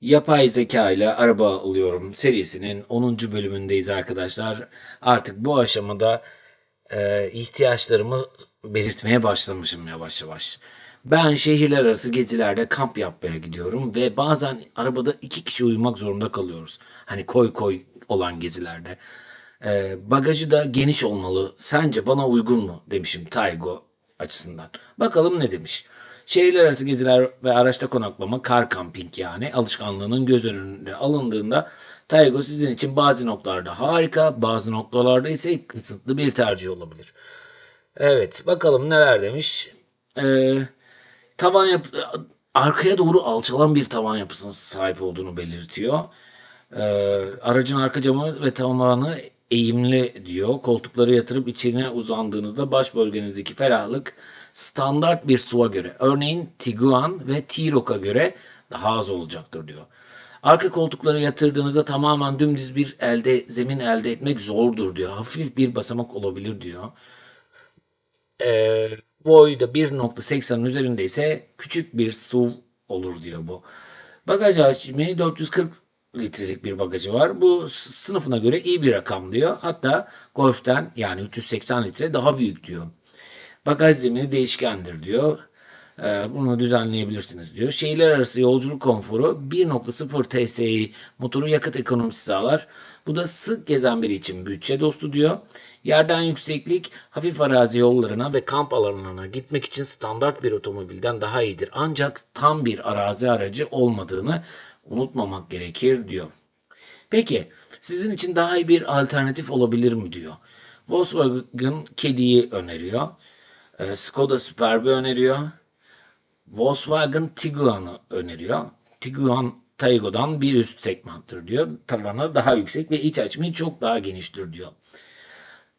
Yapay zeka ile araba alıyorum serisinin 10. bölümündeyiz arkadaşlar. Artık bu aşamada e, ihtiyaçlarımı belirtmeye başlamışım yavaş yavaş. Ben şehirler arası gezilerde kamp yapmaya gidiyorum ve bazen arabada iki kişi uyumak zorunda kalıyoruz. Hani koy koy olan gezilerde. E, bagajı da geniş olmalı. Sence bana uygun mu demişim Taygo açısından. Bakalım ne demiş. Şehirler arası geziler ve araçta konaklama, kar camping yani alışkanlığının göz önünde alındığında Taygo sizin için bazı noktalarda harika, bazı noktalarda ise kısıtlı bir tercih olabilir. Evet, bakalım neler demiş. Ee, tavan yap arkaya doğru alçalan bir tavan yapısına sahip olduğunu belirtiyor. Ee, aracın arka camı ve tavanı eğimli diyor. Koltukları yatırıp içine uzandığınızda baş bölgenizdeki ferahlık standart bir SUV'a göre örneğin Tiguan ve T-Roc'a göre daha az olacaktır diyor. Arka koltukları yatırdığınızda tamamen dümdüz bir elde zemin elde etmek zordur diyor. Hafif bir basamak olabilir diyor. Ee, boyu da 1.80'in üzerinde ise küçük bir SUV olur diyor bu. Bagaj hacmi 440 litrelik bir bagajı var. Bu sınıfına göre iyi bir rakam diyor. Hatta Golf'ten yani 380 litre daha büyük diyor. Bagaj zemini değişkendir diyor. Ee, bunu düzenleyebilirsiniz diyor. Şehirler arası yolculuk konforu 1.0 TSI motoru yakıt ekonomisi sağlar. Bu da sık gezen biri için bütçe dostu diyor. Yerden yükseklik hafif arazi yollarına ve kamp alanlarına gitmek için standart bir otomobilden daha iyidir. Ancak tam bir arazi aracı olmadığını unutmamak gerekir diyor. Peki sizin için daha iyi bir alternatif olabilir mi diyor. Volkswagen Kedi'yi öneriyor. Ee, Skoda Superb'i öneriyor. Volkswagen Tiguan'ı öneriyor. Tiguan Taygo'dan bir üst segmenttir diyor. Tavanı daha yüksek ve iç açımı çok daha geniştir diyor.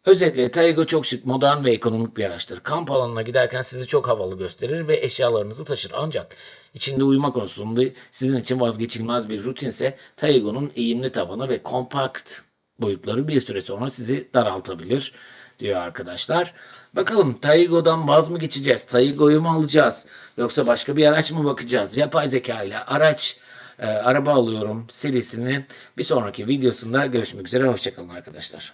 Özetle Taygo çok şık, modern ve ekonomik bir araçtır. Kamp alanına giderken sizi çok havalı gösterir ve eşyalarınızı taşır. Ancak içinde uyuma konusunda sizin için vazgeçilmez bir rutinse Taygo'nun eğimli tabanı ve kompakt boyutları bir süre sonra sizi daraltabilir diyor arkadaşlar. Bakalım Taygo'dan vaz mı geçeceğiz? Taygo'yu mu alacağız? Yoksa başka bir araç mı bakacağız? Yapay zeka ile araç e, araba alıyorum serisinin bir sonraki videosunda görüşmek üzere. Hoşçakalın arkadaşlar.